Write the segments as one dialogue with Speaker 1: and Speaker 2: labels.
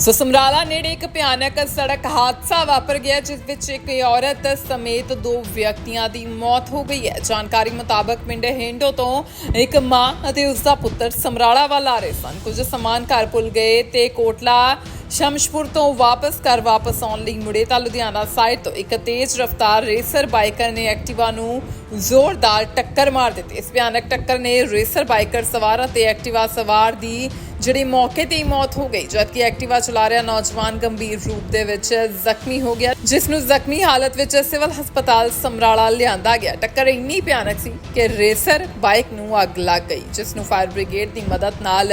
Speaker 1: ਸੋ ਸਮਰਾਲਾ ਨੇੜੇ ਇੱਕ ਭਿਆਨਕ ਸੜਕ ਹਾਦਸਾ ਵਾਪਰ ਗਿਆ, ਜਿਸ ਵਿੱਚ ਇੱਕ ਔਰਤ ਸਮੇਤ ਦੋ ਵਿਅਕਤੀਆਂ ਦੀ ਮੌਤ ਹੋ ਗਈ ਹੈ। ਜਾਣਕਾਰੀ ਮੁਤਾਬਕ ਪਿੰਡ ਹਿੰਡੋ ਤੋਂ ਇੱਕ ਮਾਂ ਅਤੇ ਉਸ ਦਾ ਪੁੱਤਰ ਸਮਰਾਲਾ ਵੱਲ ਆ ਰਹੇ ਸਨ। ਕੁਝ ਸਮਾਨ ਘਰ ਭੁੱਲ ਗਏ ਤੇ ਕੋਟਲਾ ਸ਼ਮਸ਼ਪੁਰ ਤੋਂ ਵਾਪਸ ਘਰ ਵਾਪਸ ਆਉਣ ਲਈ ਮੁੜੇ ਤਾਂ ਲੁਧਿਆਣਾ ਸਾਈਡ ਤੋਂ ਇੱਕ ਤੇਜ਼ ਰਫ਼ਤਾਰ ਰੇਸਰ ਬਾਈਕਰ ਨੇ ਐਕਟਿਵਾ ਨੂੰ ਜ਼ੋਰਦਾਰ ਟੱਕਰ ਮਾਰ ਦਿੱਤੀ। ਇਸ ਭਿਆਨਕ ਟੱਕਰ ਨੇ ਰੇਸਰ ਬਾਈਕਰ ਸਵਾਰ ਅਤੇ ਐਕਟਿਵਾ ਸਵਾਰ ਦੀ ਜਿਹੜੀ ਮੌਕੇ ਤੇ ਹੀ ਮੌਤ ਹੋ ਗਈ, ਜਦਕਿ ਐਕਟਿਵਾ ਚਲਾ ਰਿਹਾ ਨੌਜਵਾਨ ਗੰਭੀਰ ਰੂਪ ਦੇ ਵਿੱਚ ਜ਼ਖਮੀ ਹੋ ਗਿਆ, ਜਿਸ ਨੂੰ ਜ਼ਖਮੀ ਹਾਲਤ ਵਿੱਚ ਸਿਵਲ ਹਸਪਤਾਲ ਸਮਰਾਲਾ ਲਿਆਂਦਾ ਗਿਆ। ਟੱਕਰ ਇੰਨੀ ਭਿਆਨਕ ਸੀ ਕਿ ਰੇਸਰ ਬਾਈਕ ਨੂੰ ਅੱਗ ਲੱਗ ਗਈ, ਜਿਸ ਨੂੰ ਫਾਇਰ ਬ੍ਰਿਗੇਡ ਦੀ ਮਦਦ ਨਾਲ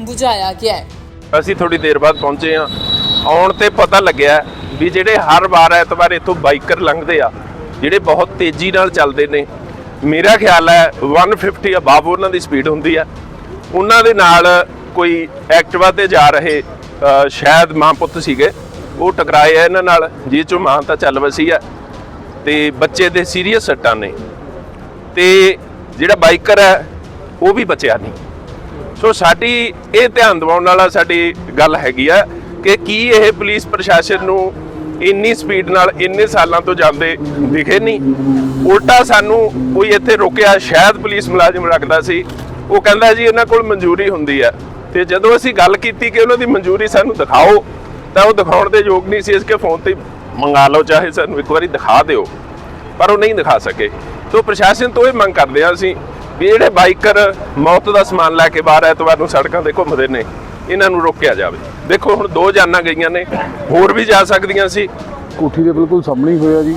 Speaker 1: ਬੁਝਾਇਆ ਗਿਆ
Speaker 2: ਅਸੀਂ ਥੋੜੀ ਦੇਰ ਬਾਅਦ ਪਹੁੰਚੇ ਆ ਆਉਣ ਤੇ ਪਤਾ ਲੱਗਿਆ ਵੀ ਜਿਹੜੇ ਹਰ ਵਾਰ ਐਤਵਾਰ ਇੱਥੋਂ ਬਾਈਕਰ ਲੰਘਦੇ ਆ, ਜਿਹੜੇ ਬਹੁਤ ਤੇਜ਼ੀ ਨਾਲ ਚੱਲਦੇ ਨੇ, ਮੇਰਾ ਖਿਆਲ ਹੈ 150 ਅਬਾਵ ਉਹਨਾਂ ਦੀ ਸਪੀਡ ਹੁੰਦੀ ਆ। ਉਹਨਾਂ ਦੇ ਨਾਲ ਕੋਈ ਐਕਟਿਵਾ ਤੇ ਜਾ ਰਹੇ ਸ਼ਾਇਦ ਮਾਂ ਪੁੱਤ ਸੀਗੇ। ਉਹ ਟਕਰਾਏ ਆ ਇਹਨਾਂ ਨਾਲ ਜਿਹ ਚੋਂ ਮਾਂ ਤਾਂ ਚੱਲ ਵਸੀ ਆ। ਤੇ ਬੱਚੇ ਦੇ ਸੀਰੀਅਸ ਸੱਟਾਂ ਨੇ। ਤੇ ਜਿਹੜਾ ਬਾਈਕਰ ਹੈ, ਉਹ ਵੀ ਬਚਿਆ ਨਹੀਂ। ਸੋ ਸਾਡੀ ਇਹ ਧਿਆਨ ਦਿਵਾਉਣ ਵਾਲਾ ਸਾਡੀ ਗੱਲ ਹੈਗੀ ਆ ਕਿ ਕੀ ਇਹ ਪੁਲਿਸ ਪ੍ਰਸ਼ਾਸਨ ਨੂੰ ਇੰਨੀ ਸਪੀਡ ਨਾਲ ਇੰਨੇ ਸਾਲਾਂ ਤੋਂ ਜਾਂਦੇ ਦਿਖੇ ਨਹੀਂ। ਉਲਟਾ ਸਾਨੂੰ ਕੋਈ ਇੱਥੇ ਰੋਕਿਆ, ਸ਼ਾਇਦ ਪੁਲਿਸ ਮੁਲਾਜ਼ਮ ਰੱਖਦਾ ਸੀ। ਉਹ ਕਹਿੰਦਾ ਜੀ ਇਹਨਾਂ ਕੋਲ ਮਨਜ਼ੂਰੀ ਹੁੰਦੀ ਆ। ਤੇ ਜਦੋਂ ਅਸੀਂ ਗੱਲ ਕੀਤੀ ਕਿ ਉਹਨਾਂ ਦੀ ਮਨਜ਼ੂਰੀ ਸਾਨੂੰ ਦਿਖਾਓ, ਤਾਂ ਉਹ ਦਿਖਾਉਣ ਦੇ ਯੋਗ ਨਹੀਂ ਸੀ। ਇਸ ਕੇ ਫੋਨ ਤੇ ਮੰਗਾ ਲਓ, ਚਾਹੇ ਸਾਨੂੰ ਇੱਕ ਵਾਰੀ ਦਿਖਾ ਦਿਓ। ਪਰ ਉਹ ਨਹੀਂ ਦਿਖਾ ਸਕੇ। ਸੋ ਪ੍ਰਸ਼ਾਸਨ ਤੋਂ ਇਹ ਮੰਗ ਕਰਦੇ ਹਾਂ ਅਸੀਂ ਵੀ ਜਿਹੜੇ ਬਾਈਕਰ ਮੌਤ ਦਾ ਸਮਾਨ ਲੈ ਕੇ ਬਾਹਰ ਐਤਵਾਰ ਨੂੰ ਸੜਕਾਂ ਤੇ ਘੁੰਮਦੇ ਨੇ, ਇਹਨਾਂ ਨੂੰ ਰੋਕਿਆ ਜਾਵੇ। ਦੇਖੋ ਹੁਣ ਦੋ ਜਾਨਾਂ ਗਈਆਂ ਨੇ, ਹੋਰ ਵੀ ਜਾ ਸਕਦੀਆਂ ਸੀ।
Speaker 3: ਕੋਠੀ ਦੇ ਬਿਲਕੁਲ ਸਾਹਮਣੇ ਹੀ ਹੋਇਆ ਜੀ।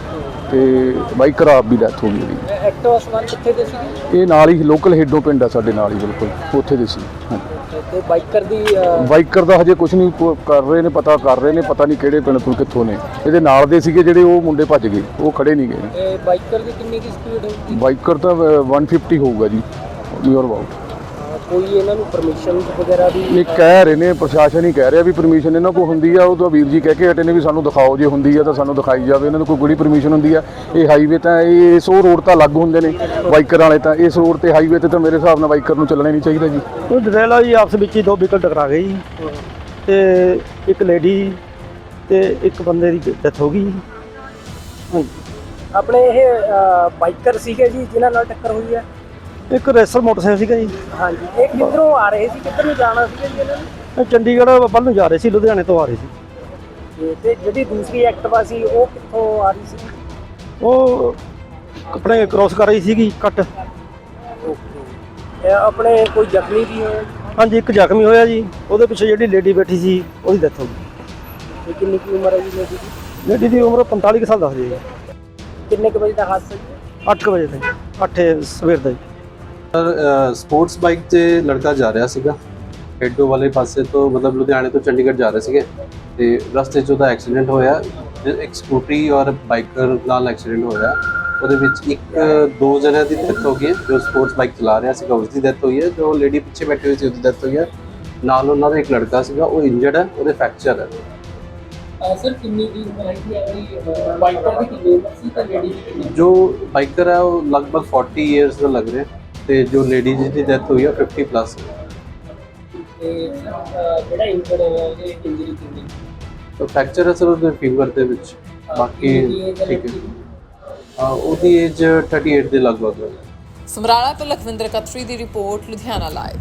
Speaker 3: ਤੇ ਬਾਈਕ ਖਰਾਬ ਵੀ ਡੈਥ ਹੋ ਗਈ ਉਹਦੀ।
Speaker 4: ਐਕਟਿਵਾ ਕਿੱਥੇ ਦੇ ਸੀਗੇ?
Speaker 3: ਇਹ ਨਾਲ ਹੀ ਲੋਕਲ ਹੇਡੋ ਪਿੰਡ ਆ ਸਾਡੇ ਨਾਲ ਹੀ ਬਿਲਕੁਲ ਉੱਥੇ ਦੇ ਸੀ ਹਾਂਜੀ।
Speaker 4: ਤੇ ਬਾਈਕਰ ਦੀ ਅਹ,
Speaker 3: ਬਾਈਕਰ ਦਾ ਹਜੇ ਕੁਝ ਨਹੀਂ ਕਰ ਰਹੇ ਨੇ ਪਤਾ ਕਰ ਰਹੇ ਨੇ ਪਤਾ ਨਹੀਂ ਕਿਹੜੇ ਪਿੰਡ ਤੋਂ ਕਿੱਥੋਂ ਨੇ। ਇਹਦੇ ਨਾਲ ਦੇ ਸੀਗੇ ਜਿਹੜੇ ਉਹ ਮੁੰਡੇ ਭੱਜ ਗਏ ਉਹ ਖੜੇ ਨਹੀਂ ਗਏ।
Speaker 4: ਇਹ ਬਾਈਕਰ ਦੀ ਕਿੰਨੀ ਕੀ ਸਪੀਡ ਹੋਊਗੀ?
Speaker 3: ਬਾਈਕਰ ਤਾਂ ਅ, 150 ਹੋਊਗਾ ਜੀ ਯੂਰ ਅਬਾਊਟ
Speaker 4: ਕੋਈ ਇਹਨਾਂ ਨੂੰ ਪਰਮਿਸ਼ਨ ਵਗੈਰਾ ਦੀ
Speaker 3: ਇਹ ਕਹਿ ਰਹੇ ਨੇ ਪ੍ਰਸ਼ਾਸਨ ਹੀ ਕਹਿ ਰਿਹਾ ਵੀ ਪਰਮਿਸ਼ਨ ਇਹਨਾਂ ਕੋਲ ਹੁੰਦੀ ਆ ਉਹ ਤਾਂ ਵੀਰ ਜੀ ਕਹਿ ਕੇ ਹਟੇ ਨੇ ਵੀ ਸਾਨੂੰ ਦਿਖਾਓ ਜੇ ਹੁੰਦੀ ਆ ਤਾਂ ਸਾਨੂੰ ਦਿਖਾਈ ਜਾਵੇ ਇਹਨਾਂ ਨੂੰ ਕੋਈ ਕਿਹੜੀ ਪਰਮਿਸ਼ਨ ਹੁੰਦੀ ਆ। ਇਹ ਹਾਈਵੇ ਤਾਂ ਇਹ ਇਸ ਉਹ ਰੋਡ ਤਾਂ ਅਲੱਗ ਹੁੰਦੇ ਨੇ ਬਾਈਕਰ ਵਾਲੇ ਤਾਂ ਇਸ ਰੋਡ ਤੇ ਹਾਈਵੇ ਤੇ ਤਾਂ ਮੇਰੇ ਹਿਸਾਬ ਨਾਲ ਬਾਈਕਰ ਨੂੰ ਚੱਲਣਾ ਹੀ ਨਹੀਂ ਚਾਹੀਦਾ ਜੀ।
Speaker 5: ਉਹ ਡਰੇਲਾ ਜੀ ਆਪਸ ਵਿੱਚ ਹੀ ਦੋ ਵਹੀਕਲ ਟਕਰਾ ਗਏ ਜੀ। ਤੇ ਇੱਕ ਲੇਡੀ ਤੇ ਇੱਕ ਬੰਦੇ ਦੀ ਡੈਥ ਹੋ ਗਈ ਜੀ।
Speaker 4: ਆਪਣੇ ਇਹ ਬਾਈਕਰ ਸੀਗੇ ਜੀ ਜਿਨ੍ਹਾਂ ਨਾਲ ਟੱਕਰ ਹੋਈ ਹੈ
Speaker 5: ਇੱਕ ਰੇਸਰ ਮੋਟਰਸਾਈਕਲ ਸੀਗਾ ਜੀ।
Speaker 4: ਹਾਂਜੀ ਇਹ ਕਿੱਧਰੋਂ ਆ ਰਹੇ ਸੀ? ਕਿੱਧਰ ਨੂੰ ਜਾਣਾ ਜੀ ਇਹਨਾਂ ਨੇ?
Speaker 5: ਇਹ ਚੰਡੀਗੜ੍ਹ ਵੱਲ ਨੂੰ ਜਾ ਰਹੇ ਸੀ ਲੁਧਿਆਣੇ ਤੋਂ ਆ ਰਹੇ ਸੀ।
Speaker 4: ਤੇ- ਤੇ ਜਿਹੜੀ ਦੂਸਰੀ ਐਕਟਿਵਾ ਸੀ ਉਹ ਕਿੱਥੋਂ ਆ ਰਹੀ ਸੀ?
Speaker 5: ਉਹ ਆਪਣੇ ਕ੍ਰੋਸ ਕਰ ਰਹੀ ਸੀਗੀ ਕੱਟ।
Speaker 4: ਓਕੇ। ਆਪਣੇ ਕੋਈ ਜ਼ਖਮੀ ਵੀ ਹੋਏ?
Speaker 5: ਹਾਂਜੀ ਇੱਕ ਜ਼ਖਮੀ ਹੋਇਆ ਜੀ। ਉਹਦੇ ਪਿੱਛੇ ਜਿਹੜੀ ਲੇਡੀ ਬੈਠੀ ਸੀ ਉਹਦੀ ਡੈਥ ਹੋ ਗਈ।
Speaker 4: ਤੇ ਕਿੰਨੀ ਕੀ ਉਮਰ ਹੈ ਜੀ ਲੇਡੀ ਦੀ?
Speaker 5: ਲੇਡੀ ਦੀ ਉਮਰ 45 ਕੁ ਸਾਲ ਦੱਸਦੀ ਹੈ
Speaker 4: ਕਿੰਨੇ ਕੁ ਵਜੇ ਦਾ ਹਾਦਸਾ ਜੀ?
Speaker 5: 8 ਵਜੇ ਦਾ 8 ਸਵੇਰ ਦਾ ਜੀ।
Speaker 6: ਸਰ ਸਪੋਰਟਸ ਬਾਈਕ ਤੇ ਲੜਕਾ ਜਾ ਰਿਹਾ ਸੀਗਾ। ਹੈਡੋ ਵਾਲੇ ਪਾਸੇ ਤੋਂ ਮਤਲਬ ਲੁਧਿਆਣੇ ਤੋਂ ਚੰਡੀਗੜ੍ਹ ਜਾ ਰਹੇ ਸੀਗੇ। ਤੇ ਰਸਤੇ 'ਚ ਉਹਦਾ ਐਕਸੀਡੈਂਟ ਹੋਇਆ। ਇੱਕ ਸਕੂਟਰੀ ਔਰ ਬਾਈਕਰ ਨਾਲ ਐਕਸੀਡੈਂਟ ਹੋਇਆ। ਉਹਦੇ ਵਿੱਚ ਇੱਕ ਦੋ ਜਣਿਆਂ ਦੀ ਡੈਥ ਹੋ ਗਈ। ਜੋ ਸਪੋਰਟਸ ਬਾਈਕ ਚਲਾ ਰਿਹਾ ਸੀਗਾ ਉਸ ਦੀ ਡੈਥ ਹੋਈ ਹੈ। ਜੋ ਲੇਡੀ ਪਿੱਛੇ ਬੈਠੀ ਹੋਈ ਸੀ ਉਹਦੀ ਡੈਥ ਹੋਈ ਹੈ। ਨਾਲ ਉਹਨਾਂ ਦਾ ਇੱਕ ਲੜਕਾ ਸੀਗਾ ਉਹ ਇੰਜਰਡ ਹੈ ਉਹਦੇ ਫ੍ਰੈਕਚਰ ਹੈ।
Speaker 4: ਸਰ ਕਿੰਨੀ ਕੀ ਉਮਰ ਹੈ? ਬਾਈਕਰ ਦੀ ਕਿੰਨੀ ਉਮਰ ਸੀ ਤੇ ਲੇਡੀ ਦੀ
Speaker 6: ਜੋ ਬਾਈਕਰ ਹੈ ਉਹ ਲਗਭਗ 40 ਇਅਰਸ ਦਾ ਲੱਗ ਰਿਹਾ ਤੇ ਜੋ ਲੇਡੀ ਜੀ ਦੀ ਡੈਥ ਹੋਈ ਹੈ 50 ਪਲੱਸ
Speaker 4: ਤੇ ਅਹ, ਜਿਹੜਾ ਇੰਜਰਡ ਹੋਇਆ ਉਹਦੇ ਇੰਜਰੀ ਕਿੰਨੀ
Speaker 6: ਤਾਂ ਫ੍ਰੈਕਚਰ ਹੈ ਸਰ ਉਹਦੇ ਫੀਵਰ ਦੇ ਵਿੱਚ। ਬਾਕੀ ਠੀਕ ਹੈ। ਅਹ ਉਹਦੀ ਏਜ 38 ਦੇ ਲਗਭਗ। ਹੈ
Speaker 1: ਸਮਰਾਲਾ ਤੋਂ ਲਖਵਿੰਦਰ ਕਤਰੀ ਦੀ ਰਿਪੋਰਟ ਲੁਧਿਆਣਾ ਲਾਈਵ